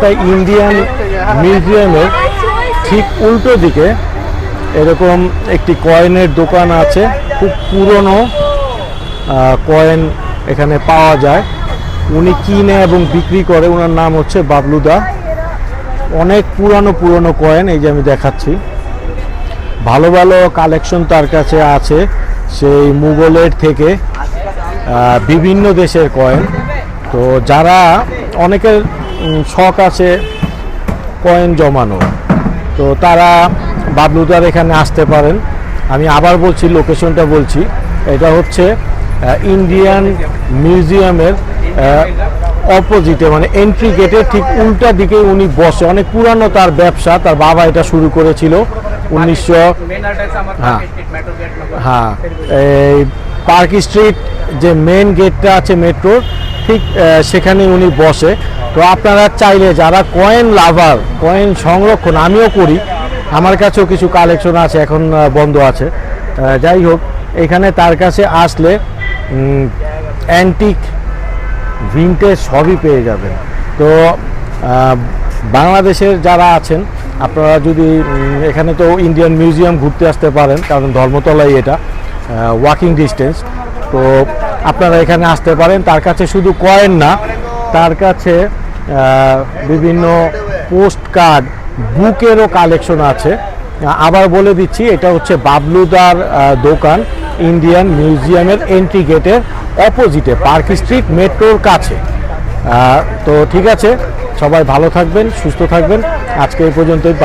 তাই ইন্ডিয়ান মিউজিয়ামের ঠিক উল্টো দিকে এরকম একটি কয়েনের দোকান আছে, খুব পুরনো কয়েন এখানে পাওয়া যায়। উনি কিনে এবং বিক্রি করে ওনার নাম হচ্ছে বাবলুদা। অনেক পুরানো, পুরনো কয়েন, এই যে আমি দেখাচ্ছি। ভালো ভালো কালেকশন তার কাছে আছে, সেই মুঘলের থেকে বিভিন্ন দেশের কয়েন। তো যারা অনেকের শখ আছে কয়েন জমানো। তো তারা বাবলুদার এখানে আসতে পারেন। আমি আবার বলছি, লোকেশনটা বলছি। এটা হচ্ছে ইন্ডিয়ান মিউজিয়ামের অপোজিটে মানে এন্ট্রি গেটের ঠিক উল্টা দিকে উনি বসে। অনেক পুরানো তার ব্যবসা, তার বাবা এটা শুরু করেছিল উনিশশো হ্যাঁ হ্যাঁ পার্ক স্ট্রিট যে মেন গেটটা আছে মেট্রোর, ঠিক সেখানে উনি বসে। তো আপনারা চাইলে যারা কয়েন লাভার, কয়েন সংরক্ষণ, আমিও করি, আমার কাছেও কিছু কালেকশন আছে, এখন বন্ধ আছে। যাই হোক, এখানে তার কাছে আসলে অ্যান্টিক ভিনটেজ সবই পেয়ে যাবেন। তো বাংলাদেশের যারা আছেন, আপনারা যদি এখানে তো ইন্ডিয়ান মিউজিয়াম ঘুরতে আসতে পারেন, কারণ ধর্মতলাই এটা। ওয়াকিং ডিস্টেন্স তো আপনারা এখানে আসতে পারেন। তার কাছে শুধু কয়েন না, তার কাছে বিভিন্ন পোস্ট কার্ড বুকেরও কালেকশন আছে। আবার বলে দিচ্ছি, এটা হচ্ছে বাবলুদার দোকান ইন্ডিয়ান মিউজিয়ামের এন্ট্রি গেটের অপোজিটে পার্ক স্ট্রিট মেট্রোর কাছে। তো ঠিক আছে, সবাই ভালো থাকবেন, সুস্থ থাকবেন। আজকে এই পর্যন্তই